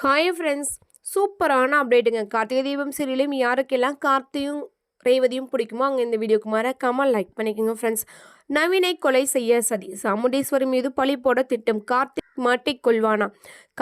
Hi friends சூப்பரான அப்டேட்டுங்க கார்த்திகை தீபம் சீரியலையும் யாருக்கெல்லாம் கார்த்தியும் ரேவதியும் பிடிக்குமோ அங்கே இந்த வீடியோக்கு கமல் லைக் பண்ணிக்கோங்க ஃப்ரெண்ட்ஸ் நவீனை கொலை செய்ய சதி. சாமுண்டீஸ்வரி மீது பழி போட திட்டம். கார்த்திக் மாட்டிக்கொள்வானா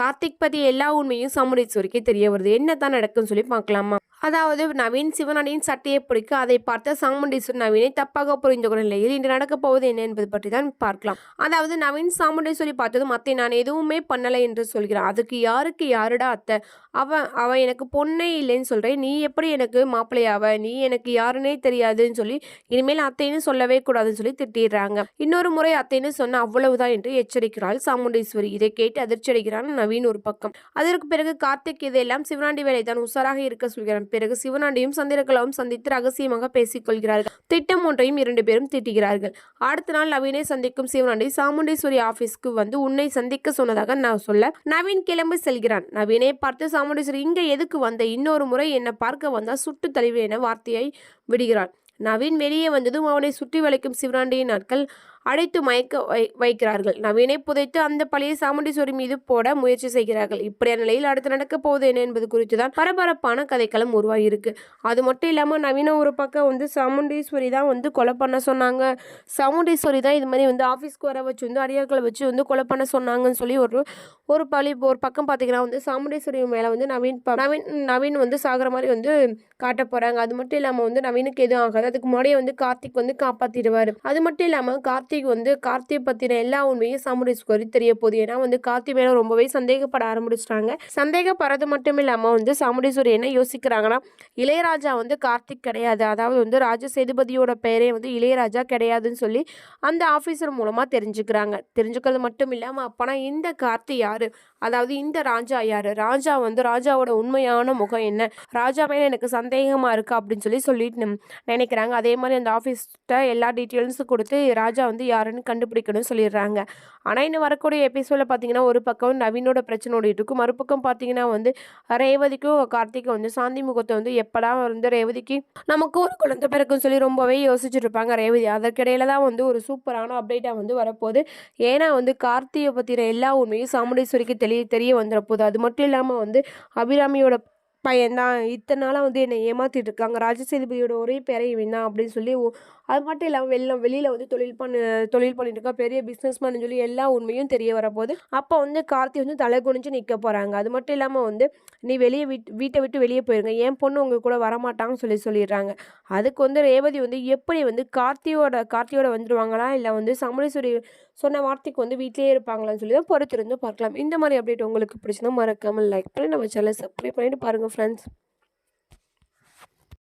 கார்த்திக் பற்றி எல்லா உண்மையும் சாமுண்டீஸ்வரிக்கே தெரிய வருது. என்ன தான் நடக்குன்னு சொல்லி பார்க்கலாமா? அதாவது நவீன் சிவனடியின் சட்டையை பிடிக்க அதை பார்த்த சாமுண்டீஸ்வரர் நவீனை தப்பாக புரிந்து கொண்ட நிலையில் இன்று நடக்கப் போவது என்ன என்பது பற்றி தான் பார்க்கலாம். அதாவது நவீன் சாமுண்டீஸ்வரி பார்த்ததும் அத்தை நான் எதுவுமே பண்ணலை என்று சொல்கிறான் அதுக்கு யாருக்கு யாருடா அத்தை? அவன் அவன் எனக்கு பொண்ணே இல்லைன்னு சொல்கிறேன் நீ எப்படி எனக்கு மாப்பிள்ளையாவ? நீ எனக்கு யாருன்னே தெரியாதுன்னு சொல்லி இனிமேல் அத்தைன்னு சொல்லவே கூடாதுன்னு சொல்லி திட்டிடுறாங்க. இன்னொரு முறை அத்தைன்னு சொன்ன அவ்வளவுதான் என்று எச்சரிக்கிறாள் சாமுண்டீஸ்வரி. இதை கேட்டு அதிர்ச்சி அடைகிறான் நவீன் ஒரு பக்கம். அதற்கு பிறகு கார்த்திக் இதையெல்லாம் சிவனாண்டி வேலை தான் உஷாராக இருக்க சொல்கிறான். பிறகு சிவனாண்டியும் சந்திரகலாவும் சந்தித்து ரகசியமாக பேசிக் கொள்கிறார்கள் திட்டம் ஒன்றையும் இரண்டு பேரும் திட்டுகிறார்கள். அடுத்த நாள் நவீனை சந்திக்கும் சிவனாண்டி சாமுண்டேஸ்வரி ஆபீஸ்க்கு வந்து உன்னை சந்திக்க சொன்னதாக நான் சொல்ல நவீன் கிளம்பி செல்கிறான். நவீனை பார்த்து சாமுண்டீஸ்வரி இங்க எதுக்கு வந்த? இன்னொரு முறை என்னை பார்க்க வந்தால் சுட்டு தழுவி என வார்த்தையை விடுகிறான் நவீன் வெளியே வந்ததும் அவனை சுற்றி வளைக்கும் சிவராண்டியின் நாட்கள் அடைத்து மயக்க வை வைக்கிறார்கள். நவீனை புதைத்து அந்த பழைய சாமுண்டீஸ்வரி மீது போட முயற்சி செய்கிறார்கள். இப்படியான நிலையில் அடுத்து நடக்க போகுது என்ன என்பது குறித்து தான் பரபரப்பான கதைக்களம் உருவாகியிருக்கு. அது மட்டும் இல்லாமல் நவீன ஒரு பக்கம் வந்து சாமுண்டீஸ்வரி தான் வந்து கொலை பண்ண சொன்னாங்க. சாமுண்டீஸ்வரி தான் இது மாதிரி வந்து ஆஃபீஸ்க்கு வர வச்சு வந்து அடியாக்களை வச்சு வந்து கொலை பண்ண சொன்னாங்கன்னு சொல்லி ஒரு ஒரு பழி ஒரு பக்கம் பார்த்தீங்கன்னா வந்து சாமுண்டீஸ்வரி மேலே வந்து நவீன் நவீன் நவீன் வந்து சாகிற மாதிரி வந்து காட்ட போகிறாங்க அது மட்டும் இல்லாமல் வந்து நவீனுக்கு எதுவும் ஆகாது. அதுக்கு முன்னாடியே வந்து கார்த்திக் வந்து காப்பாற்றிடுவார் அது மட்டும் இல்லாமல் கார்த்திக் கார்த்திக் வந்து கார்த்திக் பற்றின எல்லா உண்மையும் சாமுண்டீஸ்வரி தெரிய போகுது. ஏன்னா வந்து கார்த்திக் மேலே ரொம்பவே சந்தேகப்பட ஆரம்பிச்சிட்டாங்க. சந்தேகப்படுறது மட்டும் இல்லாமல் வந்து சாமுண்டீஸ்வரி என்ன யோசிக்கிறாங்கன்னா இளையராஜா வந்து கார்த்திக் கிடையாது. அதாவது வந்து ராஜ சேதுபதியோட பெயரே வந்து இளையராஜா கிடையாதுன்னு சொல்லி அந்த ஆஃபீஸர் மூலமாக தெரிஞ்சுக்கிறாங்க. தெரிஞ்சுக்கிறது மட்டும் இல்லாமல் அப்போனா இந்த கார்த்தி யார்? அதாவது இந்த ராஜா யார்? ராஜா வந்து ராஜாவோட உண்மையான முகம் என்ன? ராஜா மேலே எனக்கு சந்தேகமாக இருக்குது அப்படின்னு சொல்லி சொல்லிட்டு நினைக்கிறாங்க. அதே மாதிரி அந்த ஆஃபீஸ்கிட்ட எல்லா டீட்டெயில்ஸும் கொடுத்து ராஜா வந்து யாருன்னு கண்டுபிடிக்கணும்னு சொல்லிடுறாங்க. ஆனால் இன்னும் வரக்கூடிய எபிசோடில் பார்த்தீங்கன்னா ஒரு பக்கம் நவீனோட பிரச்சனை ஓடிட்டு இருக்கும் மறுபக்கம் பார்த்தீங்கன்னா வந்து ரேவதிக்கும் கார்த்திக்கும் வந்து சாந்தி முகத்தை வந்து எப்படா வந்து ரேவதிக்கு நமக்கு ஒரு குழந்தை பிறக்குன்னு சொல்லி ரொம்பவே யோசிச்சுட்டு இருப்பாங்க ரேவதி. அதற்கிடையில தான் வந்து ஒரு சூப்பரான அப்டேட்டாக வந்து வரப்போகுது. ஏன்னா வந்து கார்த்தியை பற்றின எல்லா உண்மையும் சாமுண்டீஸ்வரிக்கு தெரிய தெரிய வந்துடப்போகுது அது மட்டும் இல்லாமல் வந்து அபிராமியோட பையன்தான். இத்தனை நாளாக வந்து என்னை ஏமாற்றிட்டு இருக்காங்க. ராஜசேதுபதியோட ஒரே பேரை இவன் தான் அப்படின்னு சொல்லி அது மட்டும் இல்லாமல் வெளில வெளியில் வந்து தொழில் பண்ண தொழில் பண்ணிட்டு இருக்கா பெரிய பிஸ்னஸ்மேன் சொல்லி எல்லா உண்மையும் தெரிய வரப்போது அப்போ வந்து கார்த்தி வந்து தலை குனிஞ்சு நிற்க போகிறாங்க அது மட்டும் இல்லாமல் வந்து நீ வெளியே வீட் வீட்டை விட்டு வெளியே போயிருங்க. என் பொண்ணு உங்கள் கூட வரமாட்டாங்கன்னு சொல்லி சொல்லிடுறாங்க. அதுக்கு வந்து ரேவதி வந்து எப்படி வந்து கார்த்தியோட கார்த்தியோட வந்துடுவாங்களா இல்லை வந்து சமலேஸ்வரி சொன்ன வார்த்தைக்கு வந்து வீட்லேயே இருப்பாங்களான்னு சொல்லி தான் பொறுத்திருந்து பார்க்கலாம். இந்த மாதிரி அப்டேட் உங்களுக்கு பிடிச்சினா மறக்காமல் லைக் பண்ணி நம்ம சேனலை சப்ஸ்கிரைப் பண்ணிட்டு பாருங்கள் ஃப்ரெண்ட்ஸ்